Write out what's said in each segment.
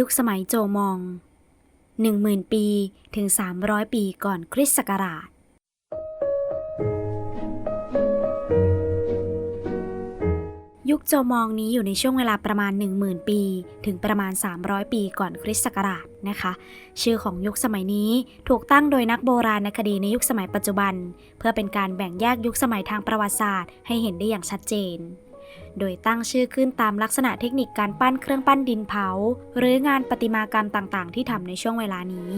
ยุคสมัยโจมอง 10,000 ปีถึง 300 ปีก่อนคริสต์ศักราช ยุคโจมองนี้อยู่ในช่วงเวลาประมาณ 10,000 ปี ถึงประมาณ 300 ปีก่อนคริสต์ศักราชนะคะ ชื่อของยุคสมัยนี้ถูกตั้งโดยนักโบราณคดีในยุคสมัยปัจจุบัน เพื่อเป็นการแบ่งแยกยุคสมัยทางประวัติศาสตร์ ให้เห็นได้อย่างชัดเจน โดยตั้งชื่อขึ้นตามลักษณะเทคนิคการปั้นเครื่องปั้นดินเผา หรืองานประติมากรรมต่างๆ ที่ทำในช่วงเวลานี้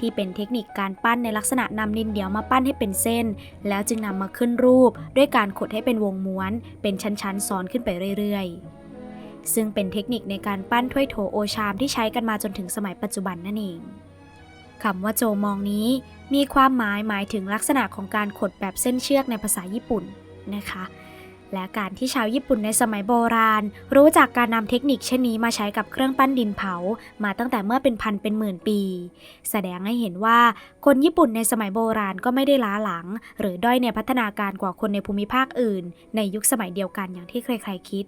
ที่เป็นเทคนิคการปั้นในลักษณะนำดินเดียวมาปั้นให้เป็นเส้น แล้วจึงนำมาขึ้นรูป ด้วยการขดให้เป็นวงม้วน เป็นชั้นๆซ้อนขึ้นไปเรื่อยๆ ซึ่งเป็นเทคนิคในการปั้นถ้วยโถโอชามที่ใช้กันมาจนถึงสมัยปัจจุบันนั่นเองคำว่าโจมองนี้ มีความหมายหมายถึงลักษณะของการขดแบบเส้นเชือกในภาษาญี่ปุ่นนะคะ และการที่ชาวญี่ปุ่นในสมัยโบราณ รู้จักการนำเทคนิคเช่นนี้มาใช้กับเครื่องปั้นดินเผา มาตั้งแต่เมื่อเป็นพันเป็นหมื่นปี แสดงให้เห็นว่าคนญี่ปุ่นในสมัยโบราณก็ไม่ได้ล้าหลัง หรือด้อยในพัฒนาการกว่าคนในภูมิภาคอื่น ในยุคสมัยเดียวกันอย่างที่ใครๆคิด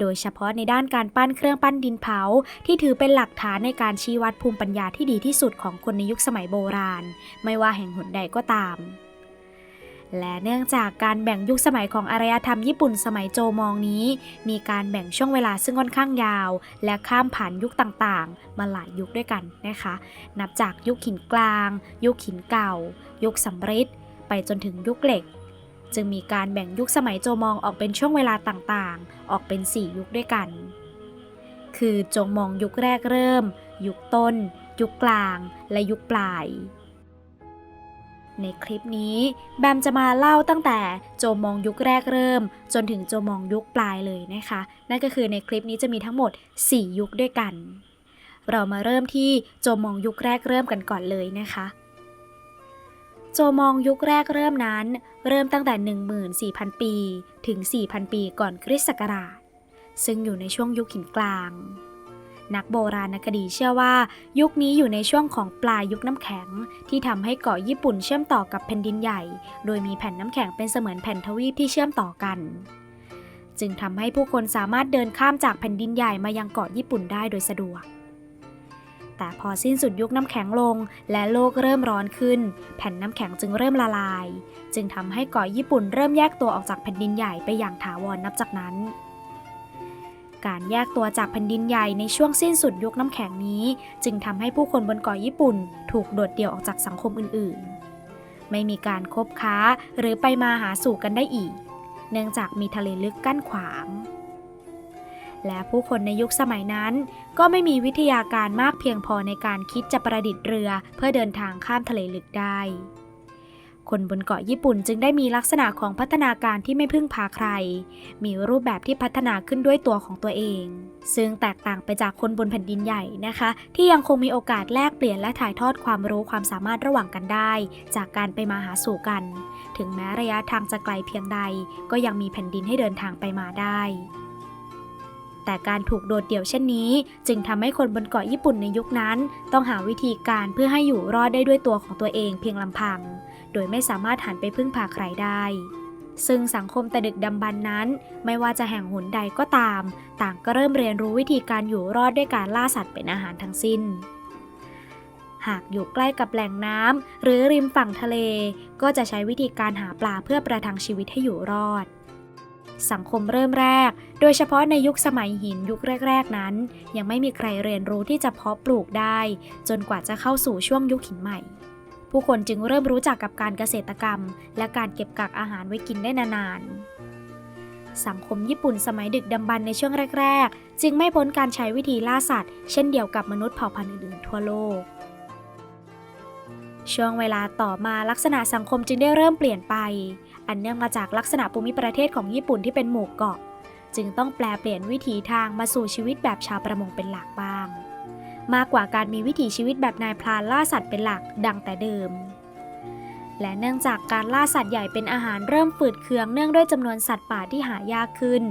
โดยเฉพาะในด้านการปั้นเครื่องปั้นดินเผา ที่ถือเป็นหลักฐานในการชี้วัดภูมิปัญญาที่ดีที่สุดของคนในยุคสมัยโบราณ ไม่ว่าแห่งหนใดก็ตาม และเนื่องจากการแบ่งยุคสมัยของอารยธรรมญี่ปุ่นสมัยโจมองนี้ มีการแบ่งช่วงเวลาซึ่งค่อนข้างยาว และข้ามผ่านยุคต่างๆ มาหลายยุคด้วยกันนะคะ นับจากยุคหินกลาง ยุคหินเก่า ยุคสำริดไปจนถึงยุคเหล็ก จึงมีการแบ่งยุคสมัยโจมองออกเป็นช่วงเวลาต่างๆ ออกเป็น 4 ยุคด้วยกัน คือโจมองยุคแรกเริ่ม ยุคต้น ยุคกลาง และยุคปลาย ในคลิปนี้แบมจะมาเล่าตั้งแต่โจมองยุคแรกเริ่ม จนถึงโจมองยุคปลายเลยนะคะ นั่นก็คือในคลิปนี้จะมีทั้งหมด 4 ยุคด้วยกัน เรามาเริ่มที่โจมองยุคแรกเริ่มกันก่อนเลยนะคะ โจมองยุคแรกเริ่มนั้น เริ่มตั้งแต่ 14,000 ปีถึง 4,000 ปีก่อนคริสต์ศักราช ซึ่งอยู่ในช่วงยุคหินกลาง นักโบราณคดีเชื่อว่า ยุคนี้อยู่ในช่วงของปลายยุคน้ำแข็ง ที่ทำให้เกาะญี่ปุ่นเชื่อมต่อกับแผ่นดินใหญ่ โดยมีแผ่นน้ำแข็งเป็นเสมือนแผ่นทวีปที่เชื่อมต่อกัน จึงทำให้ผู้คนสามารถเดินข้ามจากแผ่นดินใหญ่มายังเกาะญี่ปุ่นได้โดยสะดวกแต่พอสิ้นสุดยุคน้ำแข็งลง และโลกเริ่มร้อนขึ้น แผ่นน้ำแข็งจึงเริ่มละลาย จึงทำให้เกาะญี่ปุ่นเริ่มแยกตัวออกจากแผ่นดินใหญ่ไปอย่างถาวรนับจากนั้น การแยกตัวจากแผ่นดินใหญ่ในช่วงสิ้นสุดยุคน้ำแข็งนี้ จึงทำให้ผู้คนบนเกาะญี่ปุ่น ถูกโดดเดี่ยวออกจากสังคมอื่นๆ ไม่มีการคบค้าหรือไปมาหาสู่กันได้อีก เนื่องจากมีทะเลลึกกั้นขวาง และผู้คนในยุคสมัยนั้น ก็ไม่มีวิทยาการมากเพียงพอในการคิดจะประดิษฐ์เรือ เพื่อเดินทางข้ามทะเลลึกได้ คนบนเกาะญี่ปุ่นจึงได้มีลักษณะของพัฒนาการที่ไม่พึ่งพาใคร มีรูปแบบที่พัฒนาขึ้นด้วยตัวของตัวเอง ซึ่งแตกต่างไปจากคนบนแผ่นดินใหญ่นะคะ ที่ยังคงมีโอกาสแลกเปลี่ยนและถ่ายทอดความรู้ความสามารถระหว่างกันได้ จากการไปมาหาสู่กัน ถึงแม้ระยะทางจะไกลเพียงใด ก็ยังมีแผ่นดินให้เดินทางไปมาได้แต่การถูกโดดเดี่ยวเช่นนี้ จึงทำให้คนบนเกาะญี่ปุ่นในยุคนั้น ต้องหาวิธีการเพื่อให้อยู่รอดได้ด้วยตัวของตัวเองเพียงลำพัง โดยไม่สามารถหันไปพึ่งพาใครได้ ซึ่งสังคมแต่ดึกดำบรรพ์นั้น ไม่ว่าจะแห่งหนใดก็ตาม ต่างก็เริ่มเรียนรู้วิธีการอยู่รอดด้วยการล่าสัตว์เป็นอาหารทั้งสิ้น หากอยู่ใกล้กับแหล่งน้ำหรือริมฝั่งทะเล ก็จะใช้วิธีการหาปลาเพื่อประทังชีวิตให้อยู่รอดสังคมเริ่มแรก โดยเฉพาะในยุคสมัยหินยุคแรก ๆ นั้น ยังไม่มีใครเรียนรู้ที่จะเพาะปลูกได้ จนกว่าจะเข้าสู่ช่วงยุคหินใหม่ ผู้คนจึงเริ่มรู้จักกับการเกษตรกรรม และการเก็บกักอาหารไว้กินได้นานๆ สังคมญี่ปุ่นสมัยดึกดำบรรในช่วงแรก ๆ จึงไม่พ้นการใช้วิธีล่าสัตว์ เช่นเดียวกับมนุษย์เผ่าพันธุ์อื่นๆทั่วโลก ช่วงเวลาต่อมาลักษณะสังคมจึงได้เริ่มเปลี่ยนไป อันเนื่องมาจากลักษณะภูมิประเทศของญี่ปุ่นที่เป็นหมู่เกาะ จึงต้องแปลเปลี่ยนวิถีทางมาสู่ชีวิตแบบชาวประมงเป็นหลักบ้าง มากกว่าการมีวิถีชีวิตแบบนายพรานล่าสัตว์เป็นหลักดังแต่เดิม และเนื่องจากการล่าสัตว์ใหญ่เป็นอาหารเริ่มฝืดเคืองเนื่องด้วยจำนวนสัตว์ป่าที่หายากขึ้น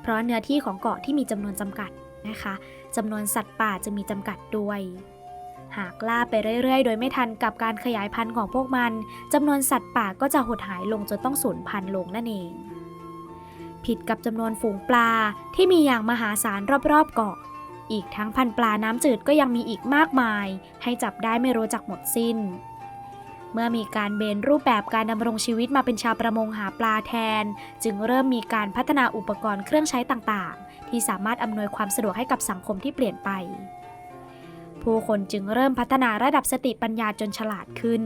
เพราะเนื้อที่ของเกาะที่มีจำนวนจำกัดนะคะจำนวนสัตว์ป่าจะมีจำกัดด้วย หากล่าไปเรื่อย ๆ โดยไม่ทันกับการขยายพันธุ์ของพวกมันจำนวนสัตว์ป่าก็จะหดหายลงจนต้องสูญพันธุ์ลงนั่นเอง ผิดกับจำนวนฝูงปลาที่มีอย่างมหาศาลรอบๆเกาะ อีกทั้งพันปลาน้ำจืดก็ยังมีอีกมากมาย ให้จับได้ไม่รู้จักหมดสิ้น เมื่อมีการเบนรูปแบบการดำรงชีวิตมาเป็นชาวประมงหาปลาแทน จึงเริ่มมีการพัฒนาอุปกรณ์เครื่องใช้ต่างๆ ที่สามารถอำนวยความสะดวกให้กับสังคมที่เปลี่ยนไป ผู้คนจึงเริ่มพัฒนาระดับสติปัญญาจนฉลาดขึ้น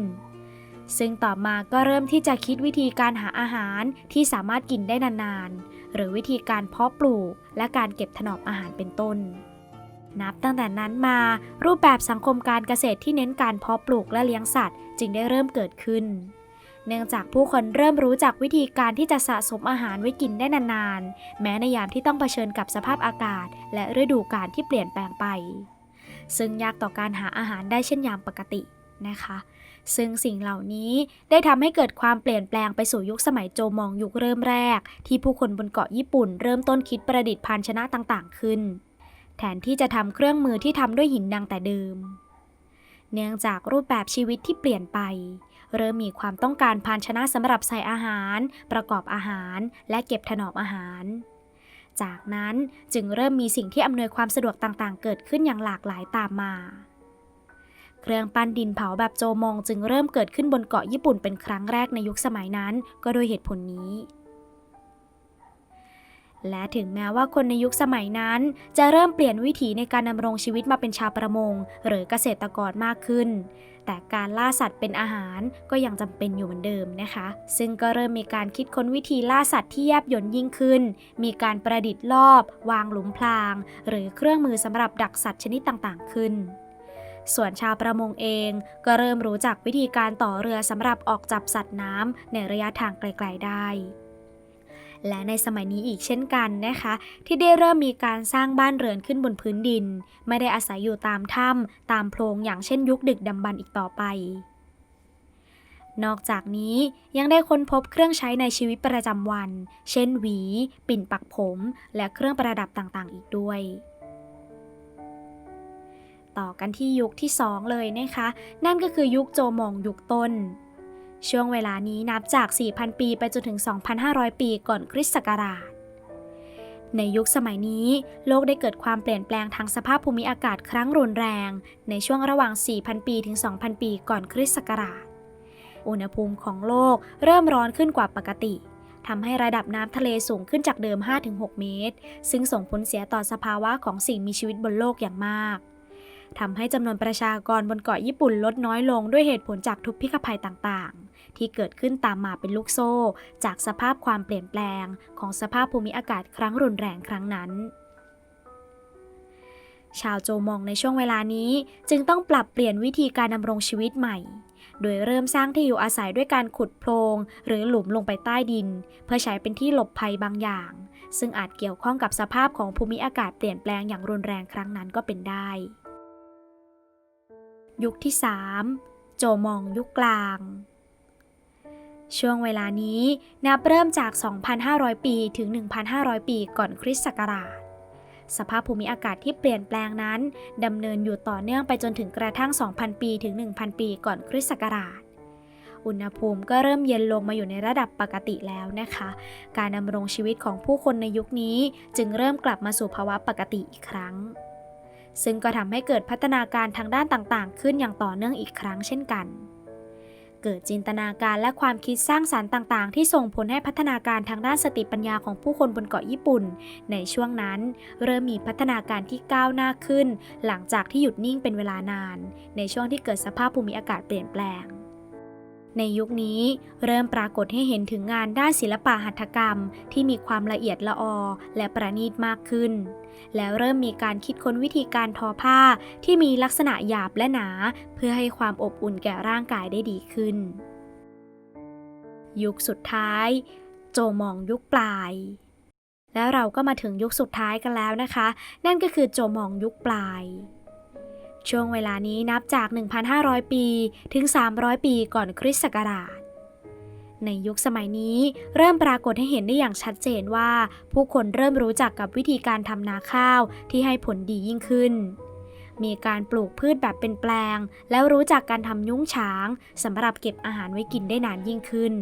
ซึ่งต่อมาก็เริ่มที่จะคิดวิธีการหาอาหารที่สามารถกินได้นานๆ หรือวิธีการเพาะปลูกและการเก็บถนอมอาหารเป็นต้น นับตั้งแต่นั้นมา รูปแบบสังคมการเกษตรที่เน้นการเพาะปลูกและเลี้ยงสัตว์ จึงได้เริ่มเกิดขึ้น เนื่องจากผู้คนเริ่มรู้จักวิธีการที่จะสะสมอาหารไว้กินได้นานๆ แม้ในยามที่ต้องเผชิญกับสภาพอากาศ และฤดูกาลที่เปลี่ยนแปลงไป ซึ่งยากต่อการหาอาหารได้เช่นยามปกตินะคะ ซึ่งสิ่งเหล่านี้ได้ทำให้เกิดความเปลี่ยนแปลงไปสู่ยุคสมัยโจมองยุคเริ่มแรก ที่ผู้คนบนเกาะญี่ปุ่น เริ่มต้นคิดประดิษฐ์ภาชนะต่างๆ ขึ้น แทนที่จะทำเครื่องมือที่ทำด้วยหินดังแต่เดิม เนื่องจากรูปแบบชีวิตที่เปลี่ยนไป เริ่มมีความต้องการภาชนะสำหรับใส่อาหาร ประกอบอาหาร และเก็บถนอมอาหาร จากนั้นจึงเริ่มมีสิ่งที่อำนวยความสะดวกต่างๆ เกิดขึ้นอย่างหลากหลายตามมา เครื่องปั้นดินเผาแบบโจมองจึงเริ่มเกิดขึ้นบนเกาะญี่ปุ่นเป็นครั้งแรกในยุคสมัยนั้น ก็โดยเหตุผลนี้ และถึงแม้ว่าคนในยุคสมัยนั้น จะเริ่มเปลี่ยนวิถีในการดำรงชีวิตมาเป็นชาวประมง หรือเกษตรกรมากขึ้น แต่การล่าสัตว์เป็นอาหารก็ยังจำเป็นอยู่เหมือนเดิมนะคะ ซึ่งก็เริ่มมีการคิดค้นวิธีล่าสัตว์ที่แยบยลยิ่งขึ้น มีการประดิษฐ์รอบ วางหลุมพราง หรือเครื่องมือสำหรับดักสัตว์ชนิดต่างๆ ขึ้นส่วนชาวประมงเองก็เริ่มรู้จักวิธีการต่อเรือสำหรับออกจับสัตว์น้ำในระยะทางไกล ๆ ได้ และในสมัยนี้อีกเช่นกันนะคะ ที่ได้เริ่มมีการสร้างบ้านเรือนขึ้นบนพื้นดิน ไม่ได้อาศัยอยู่ตามถ้ำตามโพรงอย่างเช่นยุคดึกดำบรรพ์อีกต่อไปนอกจากนี้ยังได้ค้นพบเครื่องใช้ในชีวิตประจำวัน เช่นหวี ปิ่นปักผม และเครื่องประดับต่างๆ อีกด้วย ต่อกันที่ยุคที่ 2 เลยนะคะ นั่นก็คือยุคโจมองยุคต้น ช่วงเวลานี้นับจาก 4,000 ปีไปจนถึง 2,500 ปีก่อนคริสต์ศักราช ในยุคสมัยนี้ โลกได้เกิดความเปลี่ยนแปลงทางสภาพภูมิอากาศครั้งรุนแรง ในช่วงระหว่าง 4,000 ปีถึง 2,000 ปีก่อนคริสต์ศักราช อุณหภูมิของโลกเริ่มร้อนขึ้นกว่าปกติทำให้ระดับน้ำทะเลสูงขึ้นจากเดิม 5-6 เมตร ซึ่งส่งผลเสียต่อสภาวะของสิ่งมีชีวิตบนโลกอย่างมาก ทำให้จำนวนประชากรบนเกาะญี่ปุ่นลดน้อยลงด้วยเหตุผลจากทุพพิฆภัยต่างๆ ที่เกิดขึ้นตามมาเป็นลูกโซ่ จากสภาพความเปลี่ยนแปลง ของสภาพภูมิอากาศครั้งรุนแรงครั้งนั้น ชาวโจมองในช่วงเวลานี้จึงต้องปรับเปลี่ยนวิธีการดำรงชีวิตใหม่ โดยเริ่มสร้างที่อยู่อาศัยด้วยการขุดโพรงหรือหลุมลงไปใต้ดิน เพื่อใช้เป็นที่หลบภัยบางอย่าง ซึ่งอาจเกี่ยวข้องกับสภาพของภูมิอากาศเปลี่ยนแปลงอย่างรุนแรงครั้งนั้นก็เป็นได้ ยุคที่ 3 โจมองยุคกลาง ช่วงเวลานี้นับเริ่มจาก 2,500 ปีถึง 1,500 ปีก่อนคริสต์ศักราช สภาพภูมิอากาศที่เปลี่ยนแปลงนั้นดำเนินอยู่ต่อเนื่องไปจนถึงกระทั่ง 2,000 ปีถึง 1,000 ปีก่อนคริสต์ศักราชอุณหภูมิก็เริ่มเย็นลงมาอยู่ในระดับปกติแล้วนะคะ การดำรงชีวิตของผู้คนในยุคนี้จึงเริ่มกลับมาสู่ภาวะปกติอีกครั้ง ซึ่งก็ทำให้เกิดพัฒนาการทางด้านต่างๆ ขึ้นอย่างต่อเนื่องอีกครั้งเช่นกัน เกิดจินตนาการและความคิดสร้างสารรค์ต่างๆ ที่ส่งผลให้พัฒนาการทางด้านสติปัญญาของผู้คนบนเกาะญี่ปุ่น ในช่วงนั้น เริ่มมีพัฒนาการที่ก้าวหน้าขึ้น หลังจากที่หยุดนิ่งเป็นเวลานาน ในช่วงที่เกิดสภาพภูมิอากาศเปลี่ยนแปลง ในยุคนี้เริ่มปรากฏให้เห็นถึงงานด้านศิลปะหัตถกรรม ที่มีความละเอียดละออ และประณีตมากขึ้น แล้วเริ่มมีการคิดค้นวิธีการทอผ้าที่มีลักษณะหยาบและหนา เพื่อให้ความอบอุ่นแก่ร่างกายได้ดีขึ้น ยุคสุดท้าย โจมองยุคปลายแล้วเราก็มาถึงยุคสุดท้ายกันแล้วนะคะ นั่นก็คือโจมองยุคปลาย ช่วงเวลานี้นับจาก 1,500 ปีถึง 300 ปีก่อนคริสต์ศักราช ในยุคสมัยนี้เริ่มปรากฏให้เห็นได้อย่างชัดเจนว่า ผู้คนเริ่มรู้จักกับวิธีการทำนาข้าวที่ให้ผลดียิ่งขึ้น มีการปลูกพืชแบบเป็นแปลง แล้วรู้จักการทำยุ้งฉางสำหรับเก็บอาหารไว้กินได้นานยิ่งขึ้น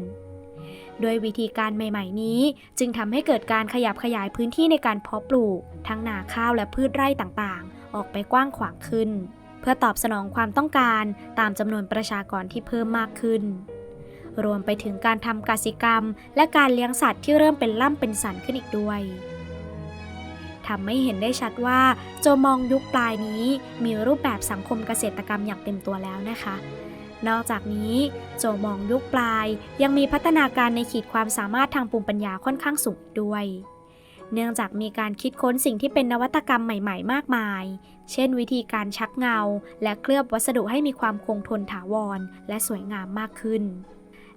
ด้วยวิธีการใหม่ๆนี้ จึงทำให้เกิดการขยับขยายพื้นที่ในการเพาะปลูก ทั้งนาข้าวและพืชไร่ต่างๆ ออกไปกว้างขวางขึ้น เพื่อตอบสนองความต้องการตามจำนวนประชากรที่เพิ่มมากขึ้น รวมไปถึงการทำกสิกรรม และการเลี้ยงสัตว์ที่เริ่มเป็นล่ำเป็นสันขึ้นอีกด้วยทำให้เห็นได้ชัดว่าโจมองยุคปลายนี้มีรูปแบบสังคมเกษตรกรรมอย่างเต็มตัวแล้วนะคะ นอกจากนี้โจมองยุคปลายยังมีพัฒนาการในขีดความสามารถทางภูมิปัญญาค่อนข้างสูงอีกด้วย เนื่องจากมีการคิดค้นสิ่งที่เป็นนวัตกรรมใหม่ ๆ มากมาย เช่น วิธีการชักเงา และเคลือบวัสดุให้มีความคงทนถาวร และสวยงามมากขึ้น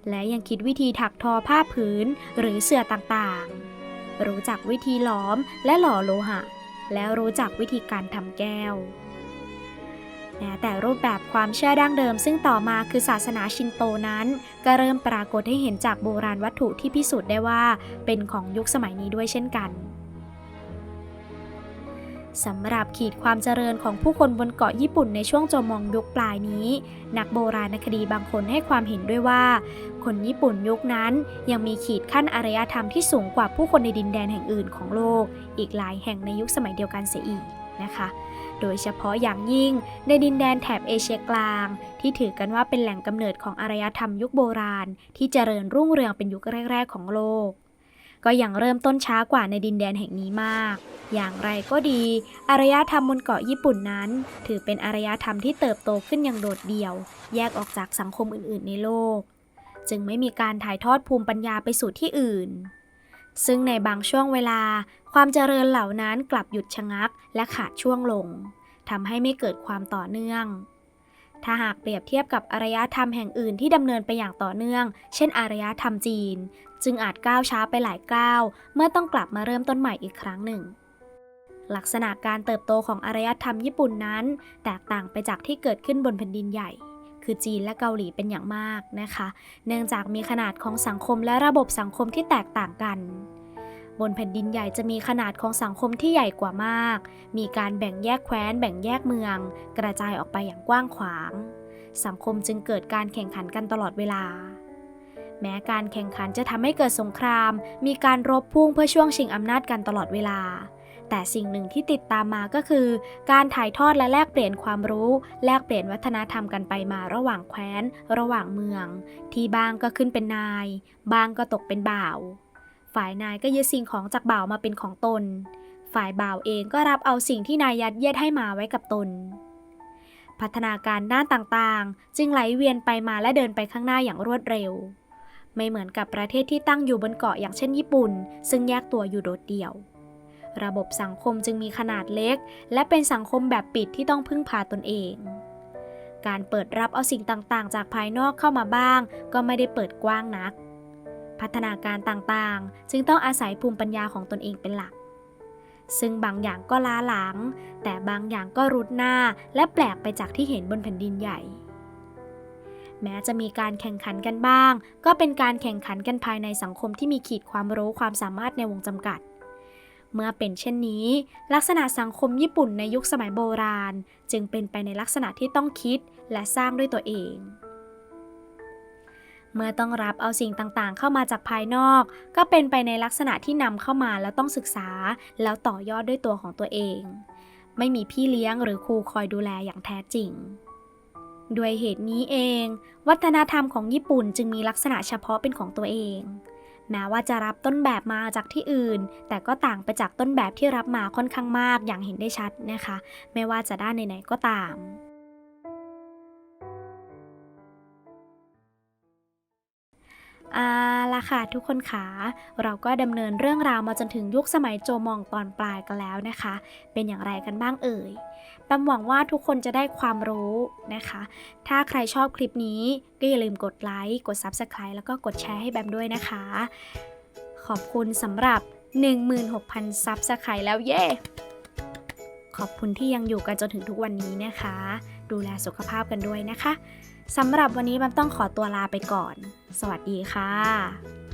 และยังคิดวิธีถักทอผ้าผืนหรือเสื่อต่างๆ รู้จักวิธีหลอมและหล่อโลหะ แล้วรู้จักวิธีการทำแก้ว แม้แต่รูปแบบความเชื่อดั้งเดิม ซึ่งต่อมาคือศาสนาชินโตนั้น ก็เริ่มปรากฏให้เห็นจากโบราณวัตถุที่พิสูจน์ได้ว่า เป็นของยุคสมัยนี้ด้วยเช่นกันสำหรับขีดความเจริญของผู้คนบนเกาะญี่ปุ่นในช่วงโจมองยุคปลายนี้ นักโบราณคดีบางคนให้ความเห็นด้วยว่า คนญี่ปุ่นยุคนั้นยังมีขีดขั้นอารยธรรมที่สูงกว่าผู้คนในดินแดนแห่งอื่นของโลก อีกหลายแห่งในยุคสมัยเดียวกันเสียอีก นะคะ โดยเฉพาะอย่างยิ่งในดินแดนแถบเอเชียกลาง ที่ถือกันว่าเป็นแหล่งกำเนิดของอารยธรรมยุคโบราณ ที่เจริญรุ่งเรืองเป็นยุคแรก ๆ ของโลก ก็ยังเริ่มต้นช้ากว่าในดินแดนแห่งนี้มาก อย่างไรก็ดี อารยธรรมบนเกาะญี่ปุ่นนั้น ถือเป็นอารยธรรมที่เติบโตขึ้นอย่างโดดเดี่ยว แยกออกจากสังคมอื่น ๆ ในโลก จึงไม่มีการถ่ายทอดภูมิปัญญาไปสู่ที่อื่น ซึ่งในบางช่วงเวลา ความเจริญเหล่านั้นกลับหยุดชะงักและขาดช่วงลงทำให้ไม่เกิดความต่อเนื่อง ถ้าหากเปรียบเทียบกับอารยธรรมแห่งอื่นที่ดำเนินไปอย่างต่อเนื่อง เช่น อารยธรรมจีน จึงอาจก้าวช้าไปหลายก้าว เมื่อต้องกลับมาเริ่มต้นใหม่อีกครั้งหนึ่ง ลักษณะการเติบโตของอารยธรรมญี่ปุ่นนั้น แตกต่างไปจากที่เกิดขึ้นบนแผ่นดินใหญ่ คือจีนและเกาหลีเป็นอย่างมากนะคะ เนื่องจากมีขนาดของสังคมและระบบสังคมที่แตกต่างกัน บนแผ่นดินใหญ่จะมีขนาดของสังคมที่ใหญ่กว่ามาก มีการแบ่งแยกแคว้น แบ่งแยกเมือง กระจายออกไปอย่างกว้างขวาง สังคมจึงเกิดการแข่งขันกันตลอดเวลาแม้การแข่งขันจะทำให้เกิดสงคราม มีการรบพุ่งเพื่อช่วงชิงอำนาจกันตลอดเวลา แต่สิ่งหนึ่งที่ติดตามมาก็คือ การถ่ายทอดและแลกเปลี่ยนความรู้ แลกเปลี่ยนวัฒนธรรมกันไปมาระหว่างแคว้น ระหว่างเมือง ที่บางก็ขึ้นเป็นนาย บางก็ตกเป็นบ่าว ฝ่ายนายก็ยึดสิ่งของจากบ่าวมาเป็นของตน ฝ่ายบ่าวเองก็รับเอาสิ่งที่นายยัดเยียดให้มาไว้กับตน พัฒนาการด้านต่างๆ จึงไหลเวียนไปมาและเดินไปข้างหน้าอย่างรวดเร็ว ไม่เหมือนกับประเทศที่ตั้งอยู่บนเกาะอย่างเช่นญี่ปุ่น ซึ่งแยกตัวอยู่โดดเดี่ยว ระบบสังคมจึงมีขนาดเล็ก และเป็นสังคมแบบปิดที่ต้องพึ่งพาตนเอง การเปิดรับเอาสิ่งต่างๆ จากภายนอกเข้ามาบ้าง ก็ไม่ได้เปิดกว้างนัก พัฒนาการต่างๆ จึงต้องอาศัยภูมิปัญญาของตนเองเป็นหลัก ซึ่งบางอย่างก็ล้าหลัง แต่บางอย่างก็รุดหน้าและแปลกไปจากที่เห็นบนแผ่นดินใหญ่แม้จะมีการแข่งขันกันบ้าง ก็เป็นการแข่งขันกันภายในสังคมที่มีขีดความรู้ความสามารถในวงจำกัด เมื่อเป็นเช่นนี้ ลักษณะสังคมญี่ปุ่นในยุคสมัยโบราณ จึงเป็นไปในลักษณะที่ต้องคิดและสร้างด้วยตัวเอง เมื่อต้องรับเอาสิ่งต่างๆ เข้ามาจากภายนอก ก็เป็นไปในลักษณะที่นำเข้ามาแล้วต้องศึกษา แล้วต่อยอดด้วยตัวของตัวเอง ไม่มีพี่เลี้ยงหรือครูคอยดูแลอย่างแท้จริงด้วยเหตุนี้เอง วัฒนธรรมของญี่ปุ่นจึงมีลักษณะเฉพาะเป็นของตัวเอง แม้ว่าจะรับต้นแบบมาจากที่อื่น แต่ก็ต่างไปจากต้นแบบที่รับมาค่อนข้างมากอย่างเห็นได้ชัดนะคะ ไม่ว่าจะด้านไหนๆก็ตาม อาละค่ะทุกคนคะเราก็ดำเนินเรื่องราวมาจนถึงยุคสมัยโจมองตอนปลายกันแล้วนะคะ เป็นอย่างไรกันบ้างเอ่ยแปมหวังว่าทุกคนจะได้ความรู้นะคะ ถ้าใครชอบคลิปนี้ก็อย่าลืมกดไลค์ กด Subscribe แล้วก็กดแชร์ให้แบมด้วยนะคะ ขอบคุณสำหรับ 16,000 Subscribe แล้วเย้ ขอบคุณที่ยังอยู่กันจนถึงทุกวันนี้นะคะ ดูแลสุขภาพกันด้วยนะคะ สำหรับวันนี้แบมต้องขอตัวลาไปก่อน สวัสดีค่ะ